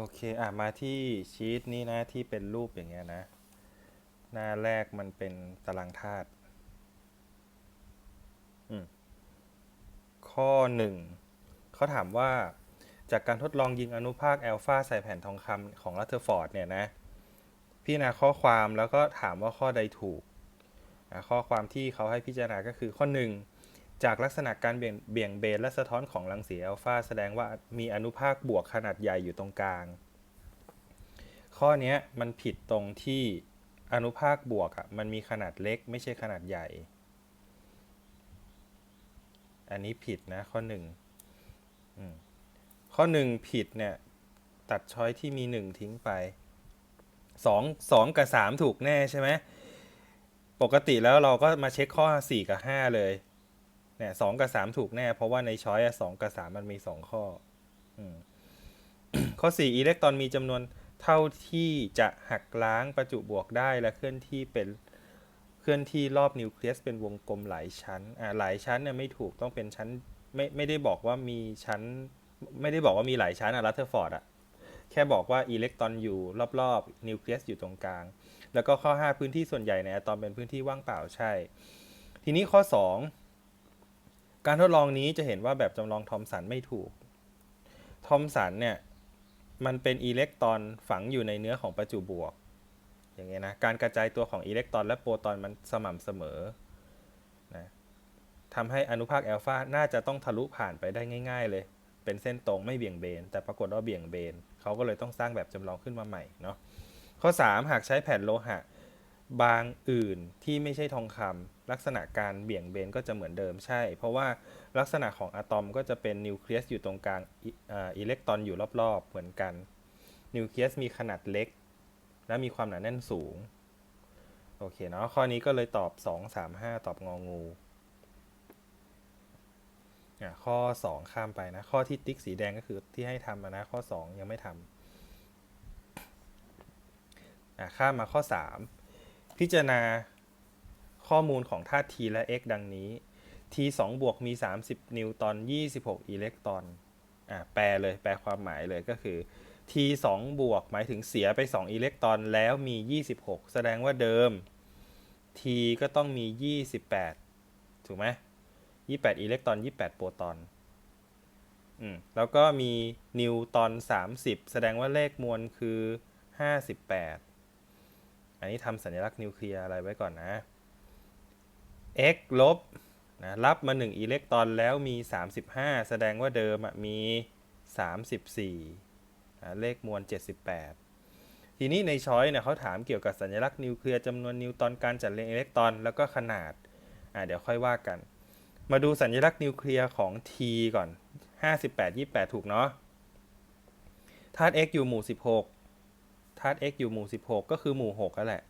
โอเค อะ มาที่ชีตนี้นะที่เป็นรูปอย่างเงี้ยนะ หน้าแรกมันเป็นตารางธาตุอืมข้อหนึ่งเขาถามว่าจากการทดลองยิงอนุภาคแอลฟาใส่แผ่นทองคำของรัตเทอร์ฟอร์ดเนี่ยนะ พิจารณาข้อความแล้วก็ถามว่าข้อใดถูก ข้อความที่เขาให้พิจารณาก็คือข้อหนึ่ง จากลักษณะการเบี่ยงเบี่ยงเบนและสะท้อนของรังสีอัลฟาแสดงว่ามีอนุภาคบวกขนาดใหญ่อยู่ตรงกลาง ข้อนี้มันผิดตรงที่อนุภาคบวกอะมันมีขนาดเล็กไม่ใช่ขนาดใหญ่ อันนี้ผิดนะข้อหนึ่งข้อหนึ่งผิดเนี่ยตัดช้อยที่มีหนึ่งทิ้งไปสองสองกับสามถูกแน่ใช่ไหมปกติแล้วเราก็มาเช็คข้อสี่กับห้าเลย เนี่ยสองกับสามถูกแน่ เพราะว่าในช้อยสองกับสามมันมีสองข้ออข้อสี่อิเล็กตรอนมีจำนวนเท่าที่จะหักล้างประจุบวกได้และเคลื่อนที่เป็นเคลื่อนที่รอบนิวเคลียสเป็นวงกลมหลายชั้นอ่าหลายชั้นเนี่ยไม่ถูกต้องเป็นชั้นไม่ไม่ได้บอกว่ามีชั้น ไม่ได้บอกว่ามีหลายชั้นอะรัตเทอร์ฟอร์ดอะแค่บอกว่าอิเล็กตรอนอยู่รอบๆนิวเคลียสอยู่ตรงกลาง แล้วก็ข้อ 5 พื้นที่ส่วนใหญ่ในอะตอมเป็นพื้นที่ว่างเปล่าใช่ ทีนี้ข้อ 2 การทดลองนี้จะเห็นว่าแบบจำลองทอมสันไม่ถูก ทอมสันเนี่ย มันเป็นอิเล็กตรอนฝังอยู่ในเนื้อของประจุบวก อย่างเงี้ยนะ การกระจายตัวของอิเล็กตรอนและโปรตอนมันสม่ำเสมอ นะทำให้อนุภาคแอลฟาน่าจะต้องทะลุผ่านไปได้ง่าย ๆ เลย เป็นเส้นตรงไม่เบี่ยงเบน แต่ปรากฏว่าเบี่ยงเบน เขาก็เลยต้องสร้างแบบจำลองขึ้นมาใหม่เนาะ ข้อ 3 หากใช้แผ่นโลหะ บางอื่นที่ไม่ใช่ทองคำลักษณะการเบี่ยงเบนก็จะเหมือนเดิมใช่ เพราะว่าลักษณะของอะตอมก็จะเป็นนิวเคลียสอยู่ตรงกลางอิเล็กตรอนอยู่รอบๆ เหมือนกัน นิวเคลียสมีขนาดเล็ก และมีความหนาแน่นสูง โอเคเนาะข้อนี้ก็เลยตอบ 2 3 5 ตอบงองูอะข้อ 2 ข้ามไปนะ ข้อที่ติ๊กสีแดงก็คือที่ให้ทำนะข้อ 2 ยังไม่ทำอะข้ามมาข้อ 3 พิจารณาข้อมูลของธาตุ T และ X ดังนี้ T 2บวกมี 30 นิวตอน 26 อิเล็กตรอน อะแปลเลย แปลความหมายเลยก็คือ T 2บวกหมายถึงเสียไป 2 อิเล็กตรอนแล้วมี 26 แสดงว่าเดิม T ก็ต้องมี 28 ถูกไหม28 อิเล็กตรอน 28 โปรตอน อืม แล้วก็มีนิวตอน 30 แสดงว่าเลขมวลคือ 58 อันนี้ทำสัญลักษณ์นิวเคลียร์อะไรไว้ก่อนนะ x ลบนะรับมา 1 อิเล็กตรอนแล้วมี 35 แสดงว่าเดิมอะมี 34นะเลขมวล 78 ทีนี้ในช้อยเนี่ยเขาถามเกี่ยวกับสัญลักษณ์นิวเคลียร์จำนวนนิวตรอนการจัดเรียงอิเล็กตรอนแล้วก็ขนาดอ่าเดี๋ยวค่อยว่ากัน มาดูสัญลักษณ์นิวเคลียร์ของ T ก่อน 58 28 ถูกเนาะธาตุ x อยู่หมู่ 16 ธาตุ x อยู่หมู่ 16 ก็คือหมู่6แล้วแหละ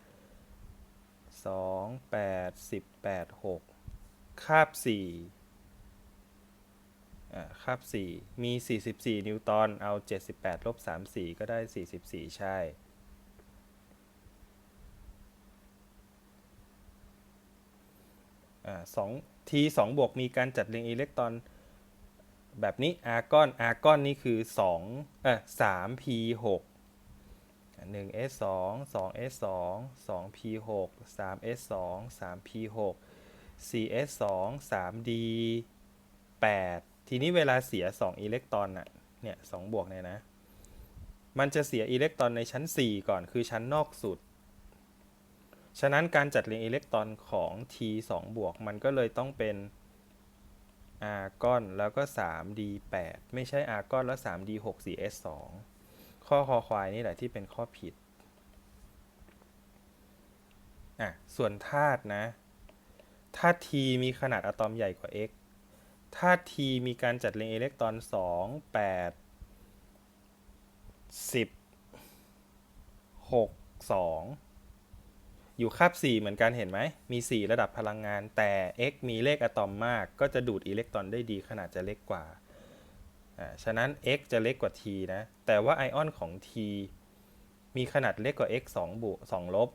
2 8 18 6 คาบ4อ่าคาบ 4 มี 44 นิวตันเอา 78 ลบ 34 ก็ได้ 44 ใช่ อ่าสอง T 2บวกมีการจัดเรียงอิเล็กตรอนแบบนี้อาร์กอนอาร์กอนนี่คือ2เอ่อ3 p 6 1 s 2 2 s 2 2 p 6 3 s 2 3 p 6 4 s 2 3 d 8 ทีนี้เวลาเสีย 2 อิเล็กตรอนน่ะ เนี่ย2บวกเนี่ยนะ มันจะเสียอิเล็กตรอนในชั้น 4 ก่อน คือชั้นนอกสุด ฉะนั้นการจัดเรียงอิเล็กตรอนของ t 2บวก มันก็เลยต้องเป็นอาร์กอนแล้วก็ 3d 8 ไม่ใช่อาร์กอนแล้ว 3d 6 4s 2 ข้อคอควายนี่แหละที่เป็นข้อผิดอะส่วนธาตุนะธาตุ T มีขนาดอะตอมใหญ่กว่า X ธาตุ T มีการจัดเรียงอิเล็กตรอน 2 8 10 6 2 อยู่คาบ 4 เหมือนกันเห็นไหม มี 4 ระดับพลังงานแต่ x มีเลขอะตอมมาก ก็จะดูดอิเล็กตรอนได้ดีขนาดจะเล็กกว่าอ่า ฉะนั้น x จะเล็กกว่า t นะ แต่ว่าไอออนของ t มีขนาดเล็กกว่า x 2บวก2ลบ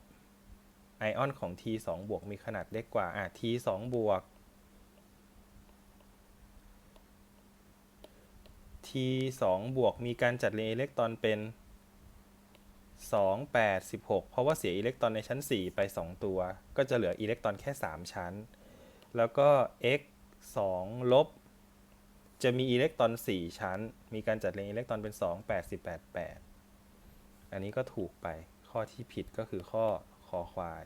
ไอออนของ t 2บวกมีขนาดเล็กกว่า อ่า t 2บวก t 2บวกมีการจัดเรียงอิเล็กตรอนเป็น 2 8 16 เพราะว่าเสียอิเล็กตรอนในชั้น 4 ไป 2 ตัว ก็จะเหลืออิเล็กตรอนแค่ 3 ชั้น แล้วก็ x 2ลบ จะมีอิเล็กตรอน 4 ชั้น มีการจัดเรียงอิเล็กตรอนเป็น 2 8 8 8 อันนี้ก็ถูกไป ข้อที่ผิดก็คือข้อคอควาย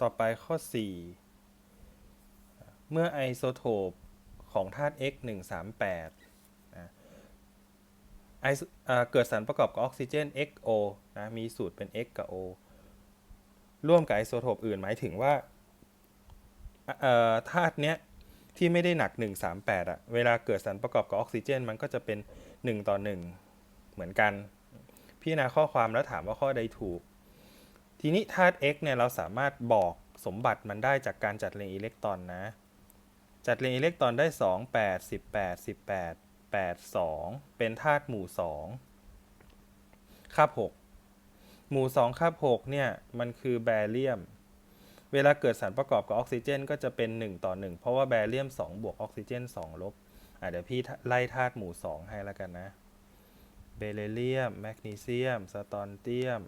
ต่อไปข้อ 4 เมื่อไอโซโทป ของธาตุ X 138นะไอเกิดสารประกอบกับออกซิเจน XO นะมีสูตรเป็น X กับ O ร่วมกับไอโซโทปอื่นหมายถึงว่าธาตุเนี้ยที่ไม่ได้หนัก 138อะเวลาเกิดสารประกอบกับออกซิเจน มันก็จะเป็น 1 ต่อ 1 เหมือนกันพี่นาข้อความแล้วถามว่าข้อใดถูก ทีนี้ธาตุ X เนี่ยเราสามารถบอกสมบัติมันได้จากการจัดเรียงอิเล็กตรอนนะ จัดเรียงอิเล็กตรอนได้ 2 8 18 18 82 เป็นธาตุหมู่2คาบ6หมู่2คาบ6เนี่ย มันคือแบเรียม เวลาเกิดสารประกอบกับออกซิเจน ก็จะเป็น 1 ต่อ 1 เพราะว่าแบเรียม 2 บวกออกซิเจน 2 ลบเดี๋ยวพี่ไล่ธาตุหมู่ 2 ให้แล้วกันนะ เบเลเลียม แมกนีเซียม สตอนเตียม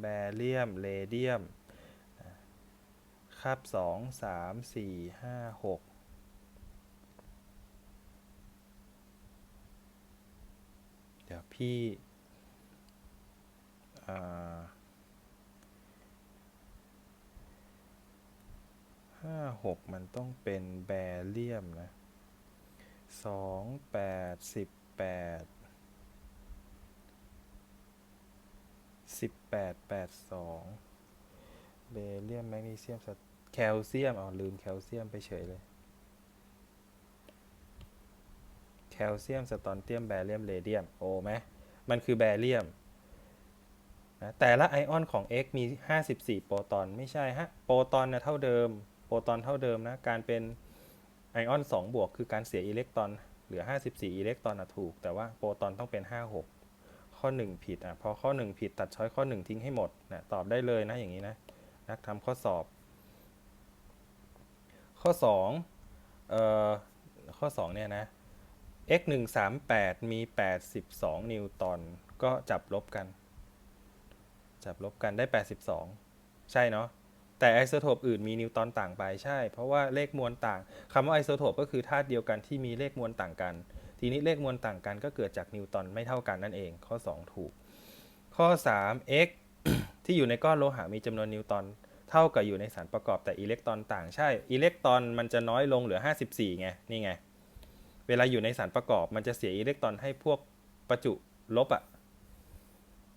แบเรียมเรเดียมคาบ2 3 4 5 6 ดี๋ยวพี่ห้าหกมันต้องเป็นแบเรียมนะสองแปดสิบแปดสิบแปดแปดสองเบเรียมแมกนีเซียมแคลเซียมอ๋อลืมแคลเซียมไปเฉยเลย แคลเซียม สตอนเตียม แบเรียม เรเดียม โอ้ไหมมันคือแบเรียมนะแต่ละไอออนของ X มี 54 โปรตอน ไม่ใช่ฮะ โปรตอนนะเท่าเดิม โปรตอนเท่าเดิมนะ การเป็นไอออน 2 บวก คือการเสียอิเล็กตรอน เหลือ 54 อิเล็กตรอนนะถูก แต่ว่าโปรตอนต้องเป็น 56 ข้อ 1 ผิดอะ พอข้อ 1 ผิดตัดช้อยข้อ 1 ทิ้งให้หมดนะตอบได้เลยนะ อย่างนี้นะ นักทำข้อสอบ ข้อ2เอ่อข้อ2เนี่ยนะ x 1 3 8 มี 82 นิวตัน ก็จับลบกัน จับลบกันได้ 82 ใช่เนาะ แต่ไอโซโทปอื่นมีนิวตันต่างไป ใช่ เพราะว่าเลขมวลต่าง คำว่าไอโซโทปก็คือธาตุเดียวกันที่มีเลขมวลต่างกัน ทีนี้เลขมวลต่างกันก็เกิดจากนิวตันไม่เท่ากันนั่นเอง ข้อ 2 ถูก ข้อ 3 x ที่อยู่ในก้อนโลหะมีจำนวนนิวตันเท่ากับอยู่ในสารประกอบแต่อิเล็กตรอนต่าง ใช่ อิเล็กตรอนมันจะน้อยลงเหลือ 54 ไง นี่ไง เวลาอยู่ในสารประกอบ มันจะเสียอิเล็กตรอนให้พวกประจุลบอะ่ะ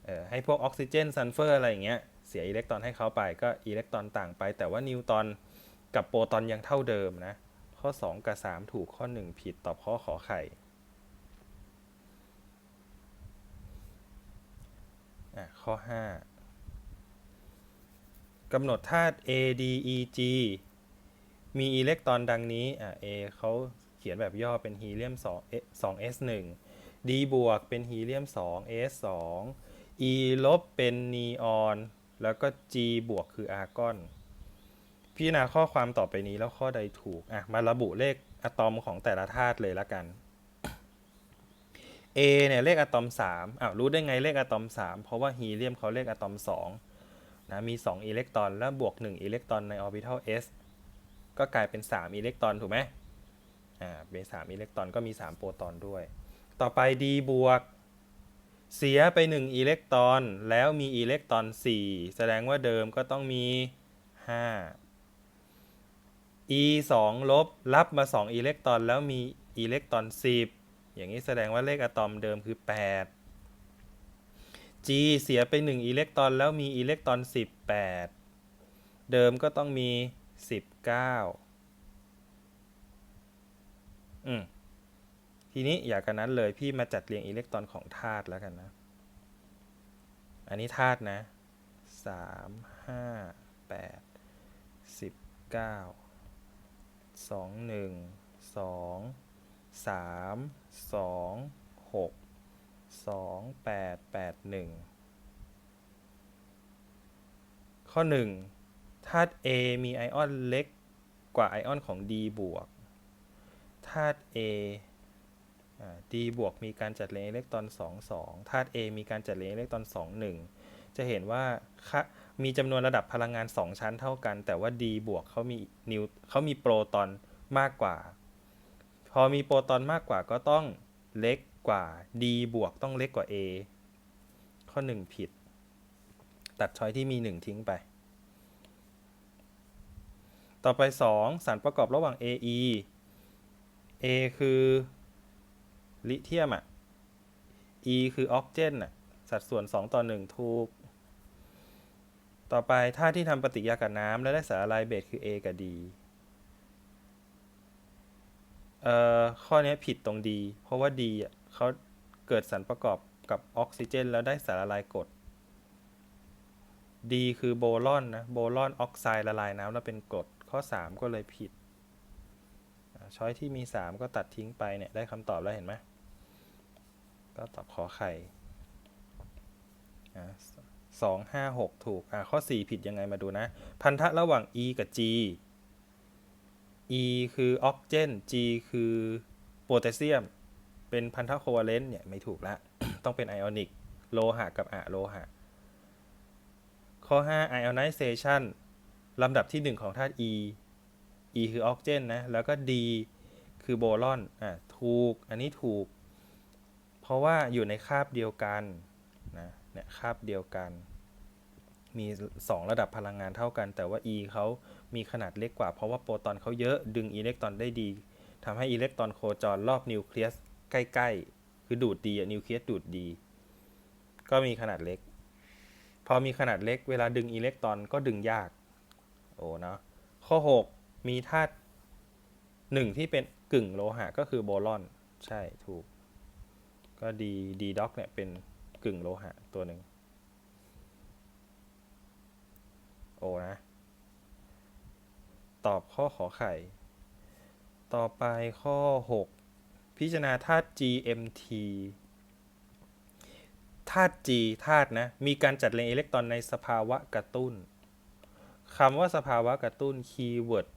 เออให้พวกออกซิเจนซัลเฟอร์อะไรอย่างเงี้ยเสียอิเล็กตรอนให้เขาไปก็อิเล็กตรอนต่างไป แต่ว่านิวตรอนกับโปรตอนยังเท่าเดิมนะ ข้อ 2 กับ 3 ถูกข้อ 1 ผิดตอบข้อขอไข่อะข้อ 5กำหนดธาตุ A D E G มีอิเล็กตรอนดังนี้อะ A เขา ขียนแบบย่อเป็นฮีเลียม2 2 S 1 D บวกเป็นฮีเลียม 2 S 2 E ลบเป็นนีออน แล้วก็ G บวกคืออาร์กอน พิจารณาข้อความต่อไปนี้แล้วข้อใดถูก อะ มาระบุเลขอะตอมของแต่ละธาตุเลยละกัน A เนี่ยเลขอะตอม 3อ้าวรู้ได้ไงเลขอะตอม 3 เพราะว่าฮีเลียมเขาเลขอะตอม 2 นะ มี 2 อิเล็กตรอน แล้วบวก 1 อิเล็กตรอนในออร์บิทัล s ก็กลายเป็น 3 อิเล็กตรอน ถูกไหม อ่าเป็น3อิเล็กตรอนก็มี 3 โปรตอนด้วย ต่อไป d บวกเสียไป 1 อิเล็กตรอน แล้วมีอิเล็กตรอน 4 แสดงว่าเดิมก็ต้องมี 5 e 2ลบรับมา 2 อิเล็กตรอน แล้วมีอิเล็กตรอน 10 อย่างนี้แสดงว่าเลขอะตอมเดิมคือ 8 G เสียไป 1 อิเล็กตรอน แล้วมีอิเล็กตรอน 18 เดิมก็ต้องมี 19 อืมทีนี้อยากกันนั้นเลยพี่มาจัดเรียงอิเล็กตรอนของธาตุแล้วกันนะ อันนี้ธาตุนะ3 5 8 19 2 1 2 3 2 6สองหนึ่งสองสามสองหกสองแปดแปดหนึ่งข้อหนึ่งธาตุ A มีไอออนเล็กกว่าไอออนของ D บวกาตุ A D บวกมีการจัดเรียงอิเล็กตรอน2 2ธาตุ A มีการจัดเรียงอิเล็กตรอน2 1 จะเห็นว่าค่ามีจำนวนระดับพลังงาน 2 ชั้นเท่ากัน แต่ว่า D บวกเขามีนิวเขามีโปรตอนมากกว่า พอมีโปรตอนมากกว่าก็ต้องเล็กกว่า D บวกต้องเล็กกว่า A ข้อ 1 ผิด ตัดช้อยที่มี 1 ทิ้งไป ต่อไป 2 สารประกอบระหว่าง AE A คือลิเธียมอะ E คือออกเจนอะ สัดส่วน 2 ต่อ 1 ถูก ต่อไปท่าที่ทำปฏิกิริยากับน้ำและได้สารละลายเบสคือ A กับ D เอ่อข้อนี้ผิดตรง D เพราะว่า D อะเขาเกิดสารประกอบกับออกซิเจน แล้วได้สารละลายกรด D คือโบรอนนะ โบรอนออกไซด์ละลายน้ำแล้วเป็นกรด ข้อ 3 ก็เลยผิด ช้อยที่มี 3 ก็ตัดทิ้งไปเนี่ยได้คำตอบแล้วเห็นไหมก็ตอบขอไข่สองห้าหกถูก อ่าข้อ 4 ผิดยังไงมาดูนะ พันธะระหว่าง E กับ G E คือออกเจน G คือโพแทสเซียม เป็นพันธะโคเวาเลนต์เนี่ย ไม่ถูกละ ต้องเป็นไอออนิก โลหะกับอะโลหะ ข้อ 5 ionization ลำดับที่ 1 ของธาตุ E E คือออกเจนนะ แล้วก็ D คือโบรอน อะ ถูก อันนี้ถูก เพราะว่าอยู่ในคาบเดียวกันนะเนี่ยคาบเดียวกัน มี 2 ระดับพลังงานเท่ากัน แต่ว่า E เขามีขนาดเล็กกว่า เพราะว่าโปรตอนเขาเยอะ ดึงอิเล็กตรอนได้ดีทำให้อิเล็กตรอนโคจรรอบนิวเคลียสใกล้ ๆ คือดูดดีอะนิวเคลียสดูดดี ก็มีขนาดเล็ก พอมีขนาดเล็ก เวลาดึงอิเล็กตรอนก็ดึงยาก โอ้เนาะข้อ 6 มีธาตุหนึ่งที่เป็นกึ่งโลหะก็คือโบรอน ใช่ถูก ก็ดีดีด็อกเนี่ยเป็นกึ่งโลหะตัวหนึ่งโอนะ ตอบข้อขอไข่ ต่อไปข้อ 6 พิจารณาธาตุ GMT ธาตุ G ธาตุนะ มีการจัดเรียงอิเล็กตรอนในสภาวะกระตุ้นคำว่าสภาวะกระตุ้นคีย์เวิร์ด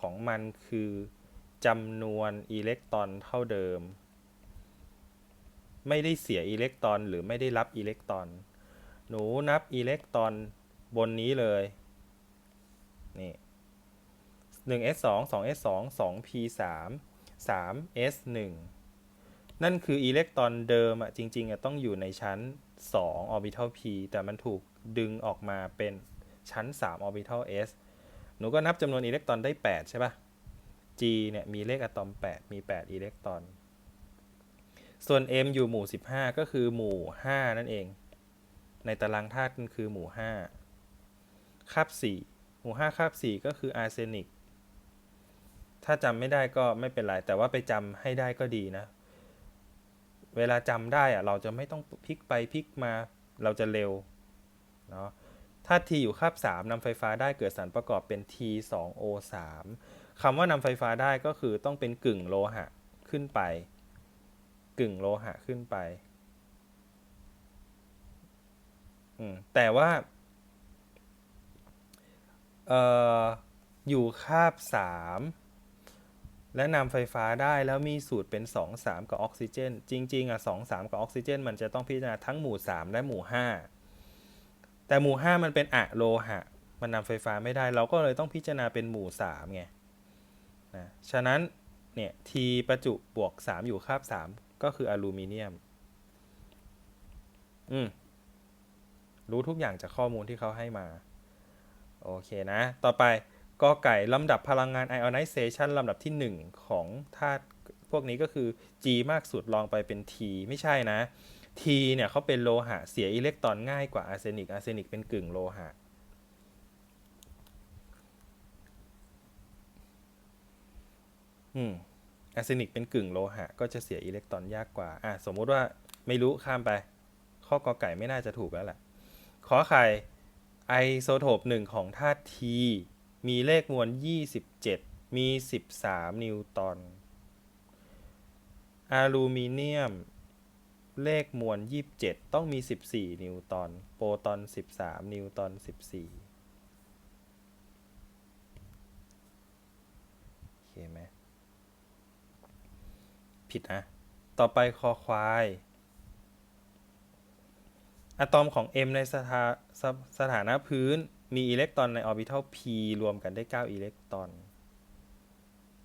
ของมันคือจำนวนอิเล็กตรอนเท่าเดิม ไม่ได้เสียอิเล็กตรอนหรือไม่ได้รับอิเล็กตรอน หนูนับอิเล็กตรอนบนนี้เลย นี่ 1s 2 2s 2 2p 3 3s 1 นั่นคืออิเล็กตรอนเดิมอะจริงๆอะต้องอยู่ในชั้น 2 orbital p แต่มันถูกดึงออกมาเป็นชั้น 3 orbital s หนูก็นับจำนวนอิเล็กตรอนได้ 8 ใช่ปะ G เนี่ยมีเลขอะตอม 8 มี 8 อิเล็กตรอน ส่วน M อยู่หมู่ 15 ก็คือหมู่ 5 นั่นเอง ในตารางธาตุคือหมู่ 5 คาบ 4 หมู่ 5 คาบ 4 ก็คืออาร์เซนิก ถ้าจำไม่ได้ก็ไม่เป็นไร แต่ว่าไปจำให้ได้ก็ดีนะ เวลาจำได้อะเราจะไม่ต้องพลิกไปพลิกมา เราจะเร็ว เนาะ ถ้า T อยู่คาบ3นำไฟฟ้าได้เกิดสารประกอบเป็น T2O3 คำว่านำไฟฟ้าได้ก็คือต้องเป็นกึ่งโลหะขึ้นไป กึ่งโลหะขึ้นไป แต่ว่าอออยู่คาบ 3 และนำไฟฟ้าได้แล้วมีสูตรเป็น 2 3 กับออกซิเจน จริง ๆ อะ 2 3 กับออกซิเจน มันจะต้องพิจารณาทั้งหมู่ 3 และหมู่ 5 แต่หมู่ 5 มันเป็นอะโลหะ มันนำไฟฟ้าไม่ได้ เราก็เลยต้องพิจารณาเป็นหมู่3ไงนะฉะนั้นเนี่ย T ประจุบวก 3 อยู่คาบ 3 ก็คืออลูมิเนียม อืม รู้ทุกอย่างจากข้อมูลที่เขาให้มา โอเคนะ ต่อไปกอไก่ลำดับพลังงาน ionization ลำดับที่ 1 ของธาตุพวกนี้ก็คือ G มากสุดลองไปเป็น T ไม่ใช่นะ T เนี่ยเขาเป็นโลหะเสียอิเล็กตรอนง่ายกว่าอาร์เซนิกอาร์เซนิกเป็นกึ่งโลหะอืมอาร์เซนิกเป็นกึ่งโลหะ ก็จะเสียอิเล็กตรอนยากกว่า อะสมมุติว่าไม่รู้ข้ามไป ข้อกอไก่ไม่น่าจะถูกแล้วแหละขอไข่ไอโซโทปหนึ่งของธาตุ T มีเลขมวล 27 มี 13 นิวตันอลูมิเนียม เลขมวล 27 ต้องมี 14 นิวตอน โปรตอน 13 นิวตอน 14โอเคไหมผิดนะ ต่อไปคอควาย อะตอมของ M ในสถาสสถานะพื้นมีอิเล็กตรอนในออร์บิทัล p รวมกันได้ 9 อิเล็กตรอน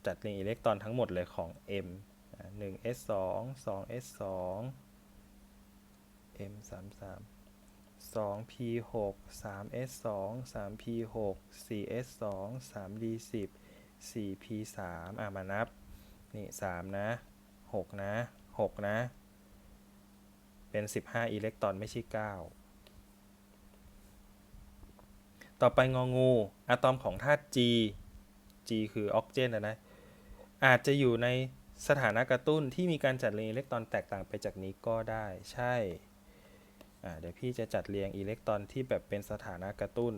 จัดเรียงอิเล็กตรอนทั้งหมดเลยของ M อะ1 s 2 2 s 2 m 3 3 2 p 6 3 s 2 3 p 6 4 s 2 3 d 10 4 p 3อะมานับ นี่ 3 นะ 6 นะ 6 นะ เป็น 15 อิเล็กตรอนไม่ใช่ 9 ต่อไปงองู อะตอมของธาตุ G G คือออกเจนนะนะ อาจจะอยู่ในสถานะกระตุ้นที่มีการจัดเรียงอิเล็กตรอนแตกต่างไปจากนี้ก็ได้ ใช่ เดี๋ยวพี่จะจัดเรียงอิเล็กตรอนที่แบบเป็นสถานะกระตุ้น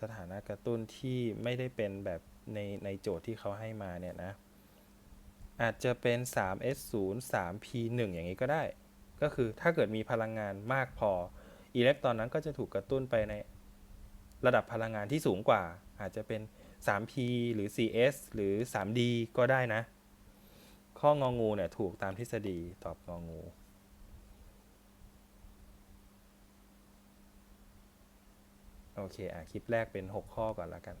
สถานะกระตุ้นที่ไม่ได้เป็นแบบในในโจทย์ที่เขาให้มาเนี่ยนะ อาจจะเป็น 3s0 3p1 อย่างนี้ก็ได้ ก็คือถ้าเกิดมีพลังงานมากพออิเล็กตรอนนั้นก็จะถูกกระตุ้นไปในระดับพลังงานที่สูงกว่า อาจจะเป็น 3p หรือ 4s หรือ 3d ก็ได้นะ ข้ององูเนี่ยถูกตามทฤษฎีตอบงองู โอเคอะคลิปแรกเป็น 6 ข้อก่อนแล้วกัน